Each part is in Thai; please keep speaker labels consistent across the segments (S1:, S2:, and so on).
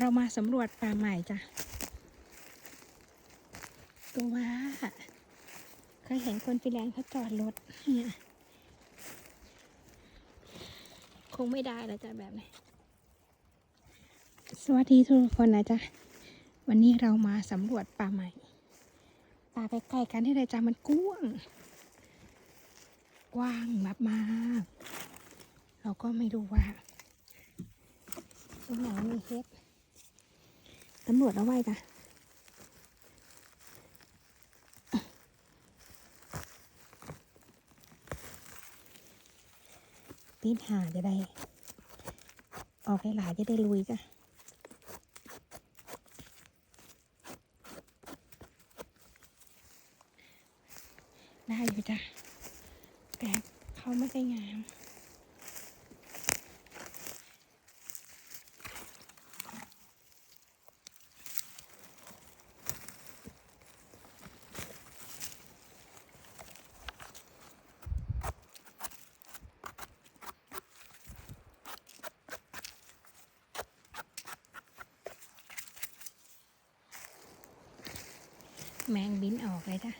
S1: เรามาสำรวจป่าใหม่จ้ะตัวว่าเคยเห็นคนฟินแลนด์เขาจอดรถเนี่ยคงไม่ได้แล้วจ้ะแบบนี้สวัสดีทุกคนนะจ๊ะ วันนี้เรามาสำรวจป่าใหม่ป่าใกล้ๆกันที่ไรจ้ะมันกว้าง กว้างมากมากๆเราก็ไม่รู้ว่าตรงไหนมีเฮ็ด ตำรวจเอาไว้จ้ะตีนหาจะได้ ออกหลายจะได้ลุยจ้ะได้อยู่จ้ะแต่เขาไม่ได้งาม แมงบินออกเลยจ้ะ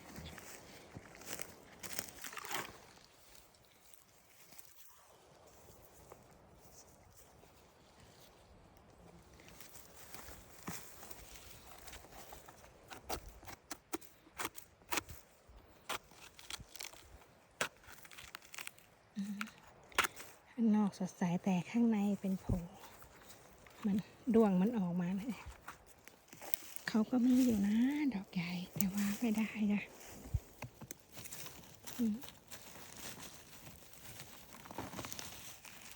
S1: ข้างนอกสดใสแต่ข้างในเป็นผงมันดวงมันออกมาเลย เขาก็มีอยู่นะ ดอกใหญ่แต่ว่าไม่ได้จ้ะ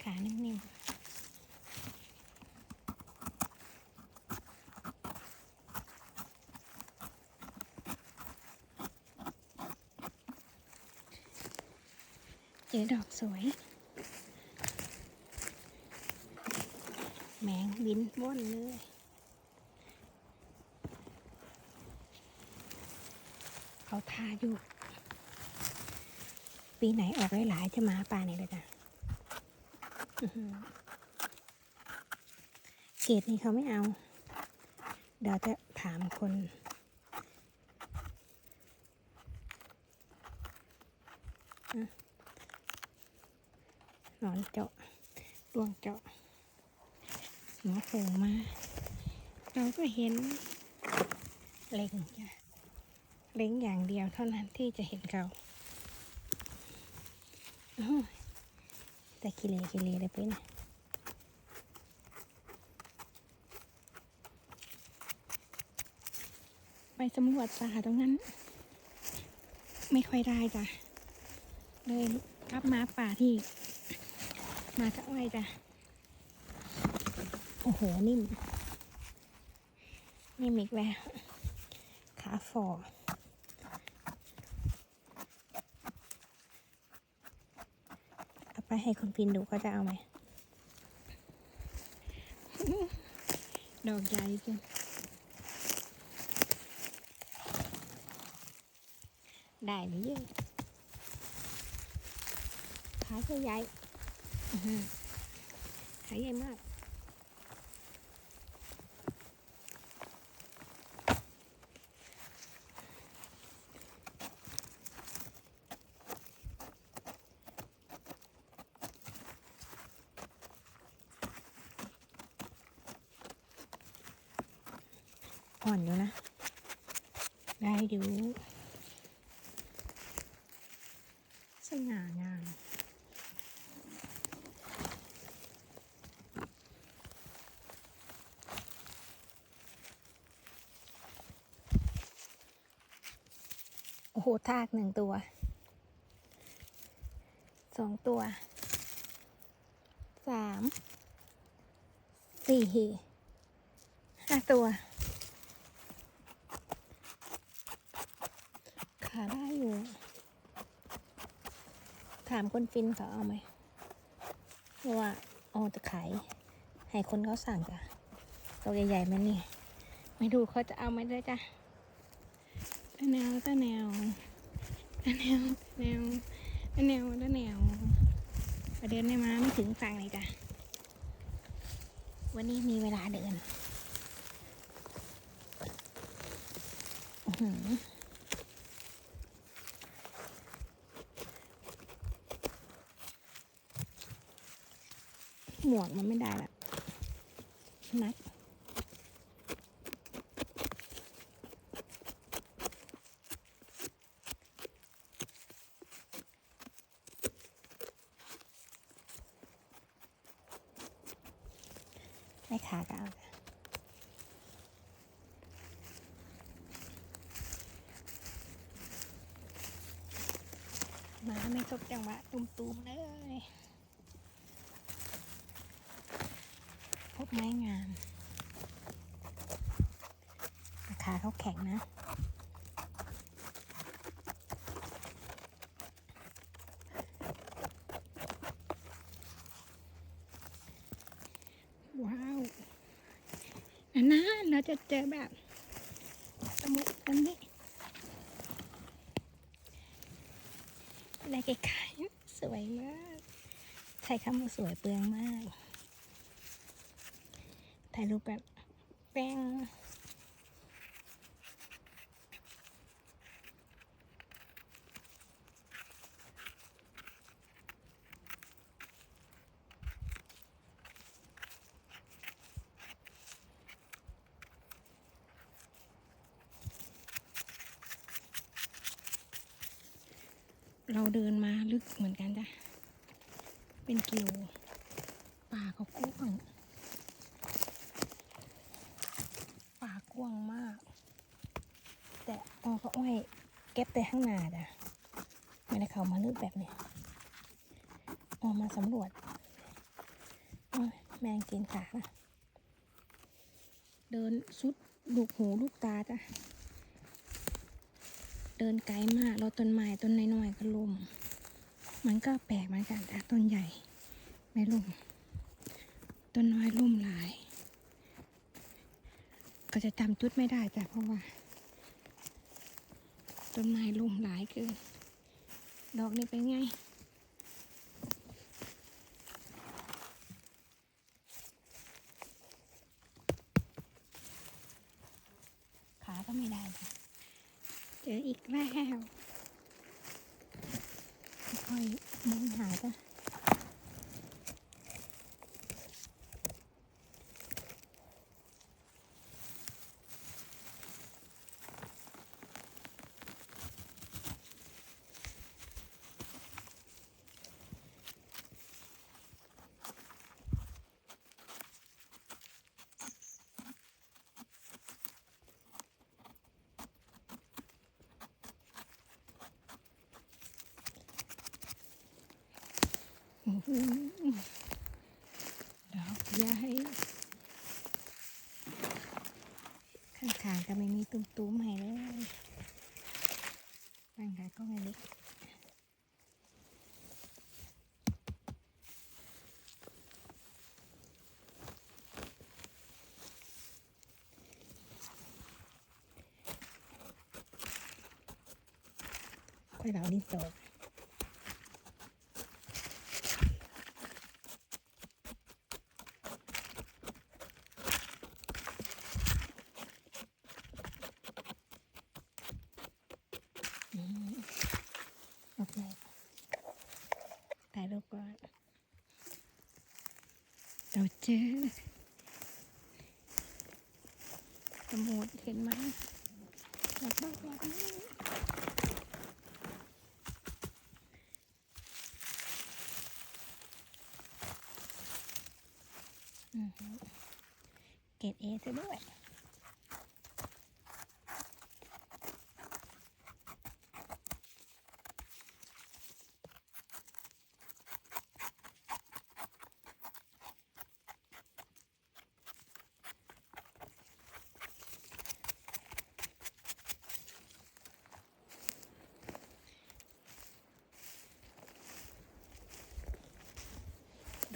S1: ขานิ่มๆเจอดอกสวย แมงบินว่อนเลย เขา ทาอยู่ ปีไหนออกหลายๆจะมาป่าเนี่ยเลยจ้ะเกรดนี้เขาไม่เอา เดี๋ยวจะถามคนอะหนอนเจาะดวงเจาะหัวโผล่มา เราก็เห็นเล็งจ้ะ เล็งอย่างเดียวเท่านั้นที่จะเห็นเขาแต่กิเลกิเลเลยไปนะไปสำรวจป่าตรงนั้น ไม่ค่อยได้จ้ะ เลยกลับมาป่าที่ มาจะอ้อยจ้ะ โอ้โห นิ่ม นิ่มอีกแล้วขาฟอเอา ไปให้คุณพินดูเขาจะเอาไหมดอกใหญ่จังได้หรือยังขาใหญ่ๆอื้อหือขาใหญ่มาก อ่อนอยู่นะ ได้ดูสง่างามโอ้โห ทากหนึ่งตัว สองตัว สาม สี่ห้าตัว อยู่ ถามคนฟินเขาเอาไหมเะว่าเอาแต่ขายให้คนเขาสั่งจ้ะตัวใหญ่ๆมันนี่ไม่ดูเขาจะเอาไหมด้วยจ้ะตะแนวตะแนวตะแนวตะแนวตะแนวตะแนวประเดินได้มาไม่ถึงฝั่งเลยจ้ะวันนี้มีเวลาเดิน อือ หมวกมันไม่ได้ละนักไม่ขาก็เอาจ้ะมาไม่จบจังหวะตุมๆเลยพบ ไม้งามราคาเขาแข็งนะว้าวนานๆเราจะเจอแบบสมุดอันนี้อะไรไกลๆสวยมาก ใช้คำว่าสวยเปลืองมากายรูปกันแป้งเราเดินมาลึกเหมือนกันจ้ะ เป็นกิโลป่าเขากว้างป่ากว้างมาก แต่ออ เขาอ้อยเก็บแต่ข้างหน้าจ้ะไม่ได้เขามาลึกแบบนี้ออกมาสำรวจอ้ยแมงกินขานะเดินสุดลูกหูลูกตาจ้ะ เดินไกลมากแล้วต้นไม้ต้นน้อยๆก็ล่มมันก็แปลกเหมือนกันแต่ต้นใหญ่ไม่ล่มต้นน้อยล่มหลาย ก็จะจำจุดไม่ได้จ้ะเพราะว่า ต้นไม้ล่มหลายเกิน ดอกนี้เป็นไง ขาก็ไม่ได้จ้ะเจออีกแล้วค่อยมองหาจ้ะ ดอกใหญ่ข้างขาก็ไม่มีตุ้มๆให้เลยข้างขาก็ไม่เล็กค่อยเราลิ้นโต อืมโอเค แล้วก็เราเจอสมุดเห็นไหมหลับมากหลับมากเกตเอซะด้วย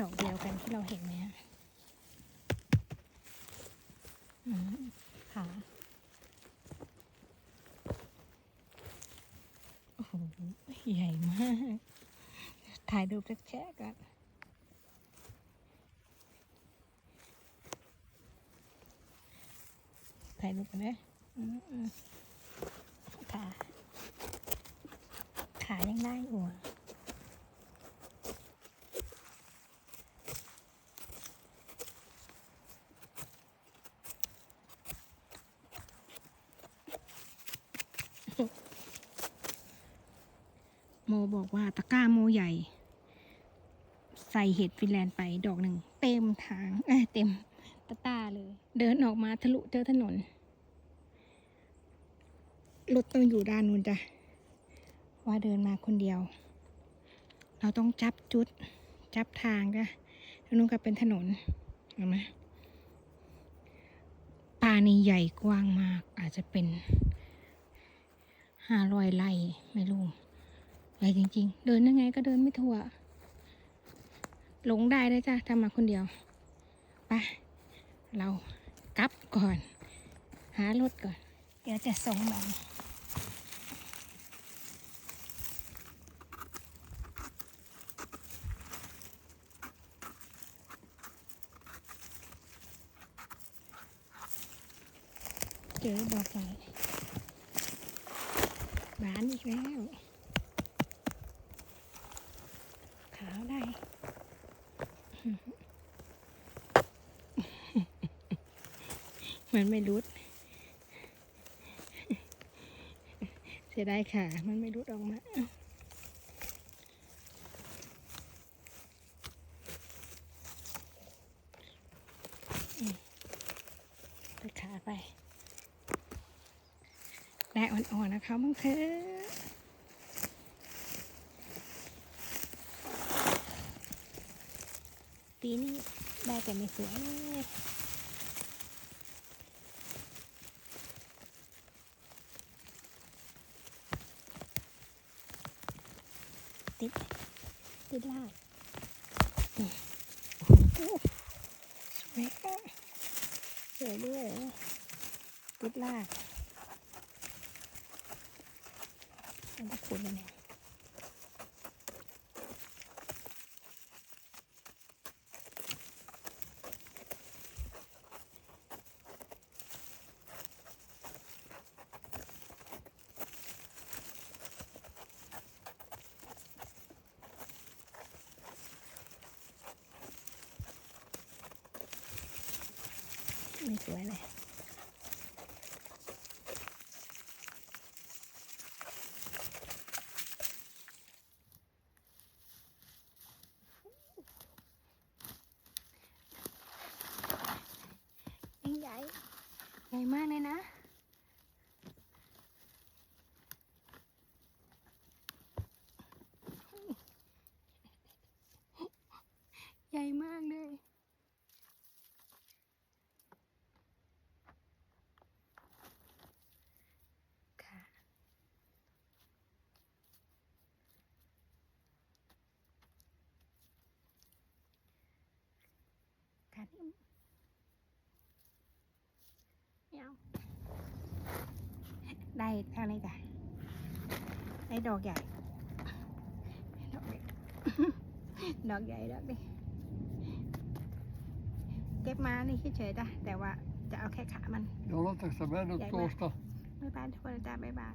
S1: าเดียวกันที่เราเห็นไหมขะโอ้โห ใหญ่มาก ถ่ายรูปแช่ก่อนถ่ายรูปกันไนะขา ขายังได้อยู่ ใส่เห็ดฟินแลนด์ไปดอกหนึ่ง เต็มทางเอ้เต็มตะกร้าเลย เดินออกมาทะลุเจอถนนรถต้องอยู่ด้านนู้นจ้ะว่าเดินมาคนเดียว เราต้องจับจุด จับทางจ้ะทางนู้นก็เป็นถนนเห็นไหมป่านี่ใหญ่กว้างมาก อาจจะเป็นห้าร้อยไร่ไม่รู้ใหญ่จริง ๆ เดินยังไงก็เดินไม่ทั่ว หลงได้เลยจ้ะถ้ามาคนเดียวไปเรากลับก่อน หารถก่อน เดี๋ยวจะส่งมันเจอดอกใหญ่บานอีกแล้ว ขาวได้ มันไม่รุด เสียดายค่ะมันไม่รุดออกมาไปขาไปได้อ่อนๆนะคะมังเธอปีนี้ได้แต่ไม่สวยเลย ติดติดลากอืมโอ้โหสวยอะสวยด้วยติดลากมันก็ขุดเลยเนี่ยไง สวยเลยยิ่งใหญ่ใหญ่มากเลยนะใหญ่มากเลย ค่ะ ค่ะนี่ไม่เอาได้เท่านี้จ้ะได้ดอกใหญ่ ดอกใหญ่ดอกใหญ่ดอกดิเก็บมานี่เฉยๆจ้ะแต่ว่าจะเอาแค่ขามัน
S2: Ja, dat is de mij op
S1: Jij
S2: torsdag.
S1: บ๊ายบายทุกคนจ้าบ๊ายบาย